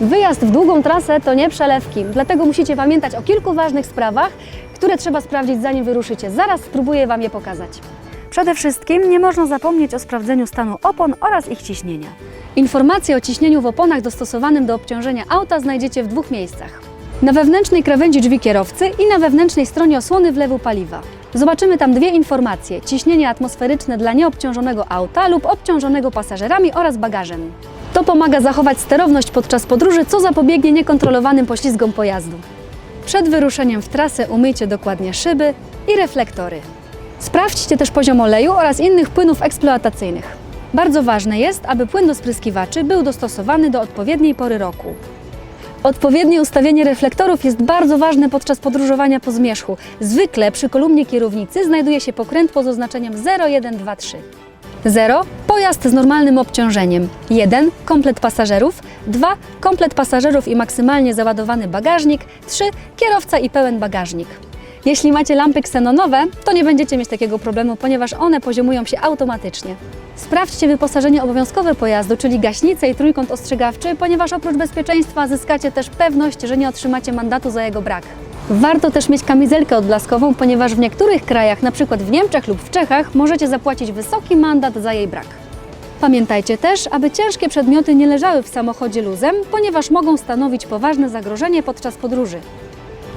Wyjazd w długą trasę to nie przelewki, dlatego musicie pamiętać o kilku ważnych sprawach, które trzeba sprawdzić zanim wyruszycie. Zaraz spróbuję Wam je pokazać. Przede wszystkim nie można zapomnieć o sprawdzeniu stanu opon oraz ich ciśnienia. Informacje o ciśnieniu w oponach dostosowanym do obciążenia auta znajdziecie w dwóch miejscach. Na wewnętrznej krawędzi drzwi kierowcy i na wewnętrznej stronie osłony wlewu paliwa. Zobaczymy tam dwie informacje: ciśnienie atmosferyczne dla nieobciążonego auta lub obciążonego pasażerami oraz bagażem. To pomaga zachować sterowność podczas podróży, co zapobiegnie niekontrolowanym poślizgom pojazdu. Przed wyruszeniem w trasę umyjcie dokładnie szyby i reflektory. Sprawdźcie też poziom oleju oraz innych płynów eksploatacyjnych. Bardzo ważne jest, aby płyn do spryskiwaczy był dostosowany do odpowiedniej pory roku. Odpowiednie ustawienie reflektorów jest bardzo ważne podczas podróżowania po zmierzchu. Zwykle przy kolumnie kierownicy znajduje się pokrętło z oznaczeniem 0, 1, 2, 3. 0. Pojazd z normalnym obciążeniem. 1. Komplet pasażerów. 2. Komplet pasażerów i maksymalnie załadowany bagażnik. 3. Kierowca i pełen bagażnik. Jeśli macie lampy ksenonowe, to nie będziecie mieć takiego problemu, ponieważ one poziomują się automatycznie. Sprawdźcie wyposażenie obowiązkowe pojazdu, czyli gaśnicę i trójkąt ostrzegawczy, ponieważ oprócz bezpieczeństwa zyskacie też pewność, że nie otrzymacie mandatu za jego brak. Warto też mieć kamizelkę odblaskową, ponieważ w niektórych krajach, np. w Niemczech lub w Czechach, możecie zapłacić wysoki mandat za jej brak. Pamiętajcie też, aby ciężkie przedmioty nie leżały w samochodzie luzem, ponieważ mogą stanowić poważne zagrożenie podczas podróży.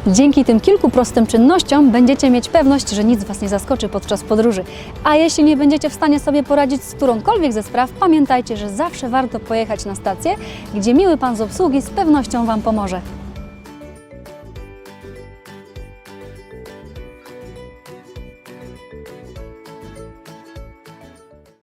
Dzięki tym kilku prostym czynnościom będziecie mieć pewność, że nic Was nie zaskoczy podczas podróży. A jeśli nie będziecie w stanie sobie poradzić z którąkolwiek ze spraw, pamiętajcie, że zawsze warto pojechać na stację, gdzie miły Pan z obsługi z pewnością Wam pomoże.